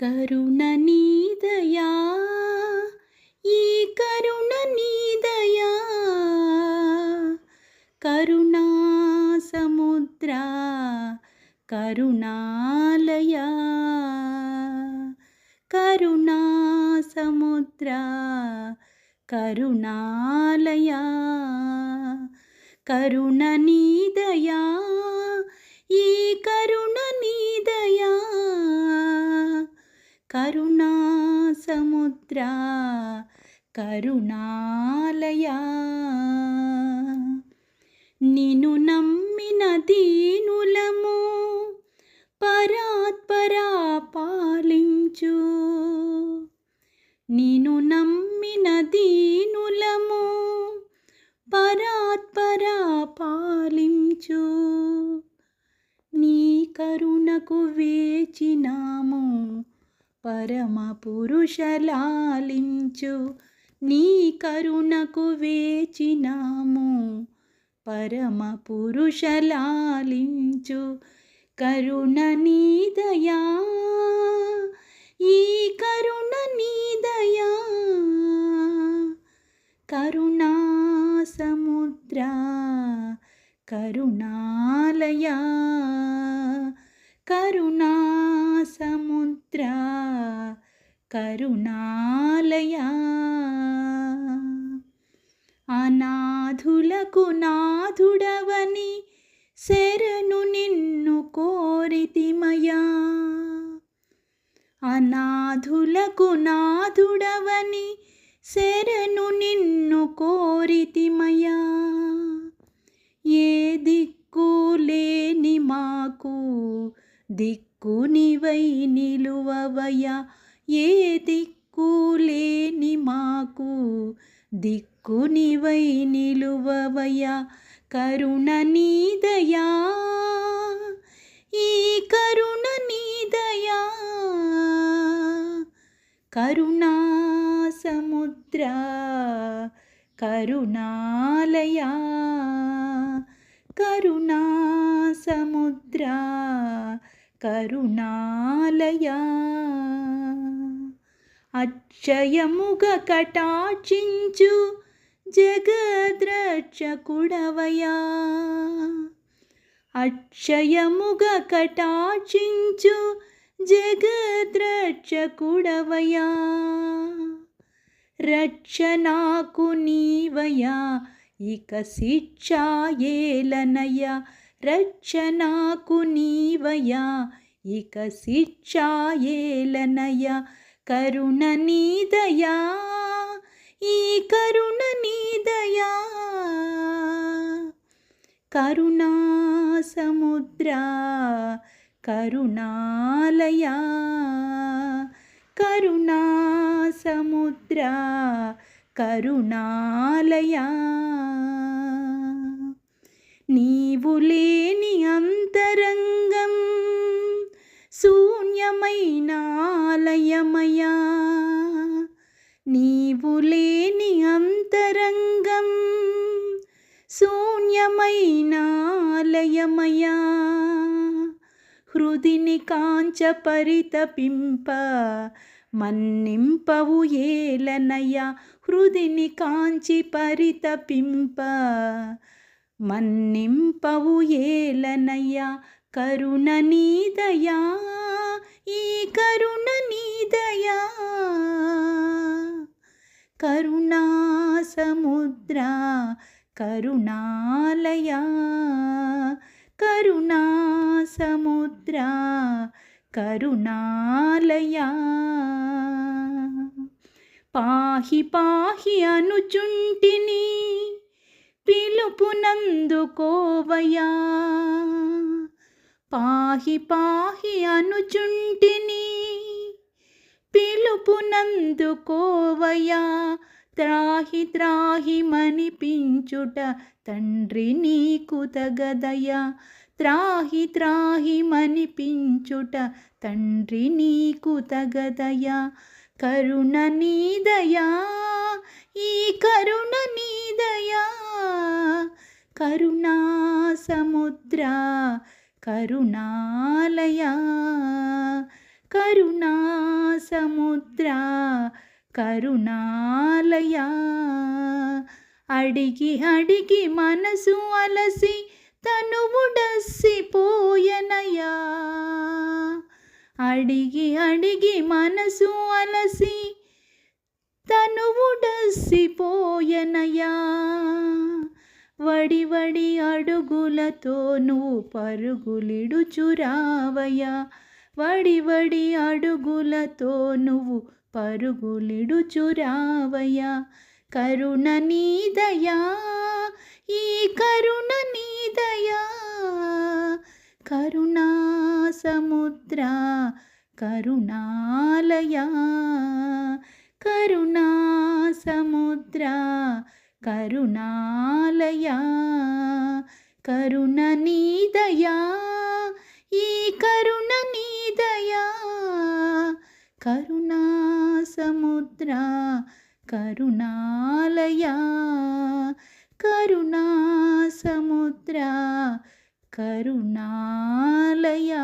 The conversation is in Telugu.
కరుణ నీదయా ఈ కరుణ నీదయా కరుణా సముద్ర కరుణాలయ కరుణా సముద్ర కరుణాలయ. కరుణ నీదయా ఈ కరుణ కరుణా సముద్ర కరుణాలయా. నిన్ను నమ్మిన దీనులము పరాత్పరా పాలించు. నిను నమ్మిన దీనులము పరాత్పరా పాలించు. నీ కరుణకు వేచినాము పరమ పురుషలాలించు. నీ కరుణకు వేచినాము. పరమ పురుషలాలించు. కరుణ నీదయా ఈ కరుణ నీదయా కరుణా సముద్ర కరుణాలయా. కరుణా సముద్ర కరుణాలయా. అనాథులకు నాథుడవని శరణు నిన్ను కోరితిమయా అనాథులకు నాథుడవని శరణు నిన్ను కోరితిమయా ఏ దిక్కు లేని మాకు దిక్కు దిక్కునివై నిలువవయా ఏ దిక్కు లేని మాకు దిక్కునివై నిలువవయా కరుణ నీదయా ఈ కరుణ నీదయా. కరుణా సముద్ర కరుణాలయా. కరుణా సముద్ర కరుణాలయా. అక్షయముగ కటాచించు జగద్రక్షకుడవయా. అక్షయముగ కటాచించు జగద్రక్షకుడవయా. రక్షణాకు నీవయా ఇక శిక్షా ఏలనయ్యా రక్షణకు నీవయా ఇక శిక్షాయేలనయ్యా కరుణ నీదయా ఈ కరుణ నీదయా కరుణా సముద్ర కరుణాలయా కరుణా సముద్ర కరుణాలయా. నీవు లేని అంతరంగం శూన్యమైన ఆలయమయా నీవు లేని అంతరంగం శూన్యమైన ఆలయమయా హృదిని కాంచ పరితపింప మన్నింపవు ఏలనయ్యా. హృదిని కాంచి పరితపింప మన్నింపవు ఏలనయ్యా కరుణ నీదయా ఈ కరుణ నీదయా కరుణా సముద్ర కరుణాలయా కరుణా సముద్ర కరుణాలయా. పాహి పాహి అనుచుంటిని పిలుపునందుకోవయా పాహి పాహి అనుచుంటిని పిలుపునందుకోవయా త్రాహి త్రాహి మనిపించుట తండ్రి నీకు తగదయా త్రాహి త్రాహి మనిపించుట తండ్రి నీకు తగదయా కరుణ నీదయా ఈ కరుణ నీదయా కరుణా సముద్ర కరుణాలయ. కరుణా సముద్ర కరుణాలయ. అడిగి అడిగి మనసు అలసి తనువుడసిపోయనయా అడిగి అడిగి మనసు అలసి తనువుడసిపోయనయా వడి వడి అడుగులతో నువ్వు పరుగులిడుచురావయ్యా. వడి వడి అడుగులతో నువ్వు పరుగులిడుచురావయ్యా. కరుణ నీదయా ఈ కరుణ నీదయా కరుణ సముద్ర కరుణాలయా కరుణా సముద్ర కరుణాలయా కరుణ నీదయా ఈ కరుణ నీదయా కరుణా సముద్ర కరుణాలయా కరుణా సముద్ర కరుణాలయా?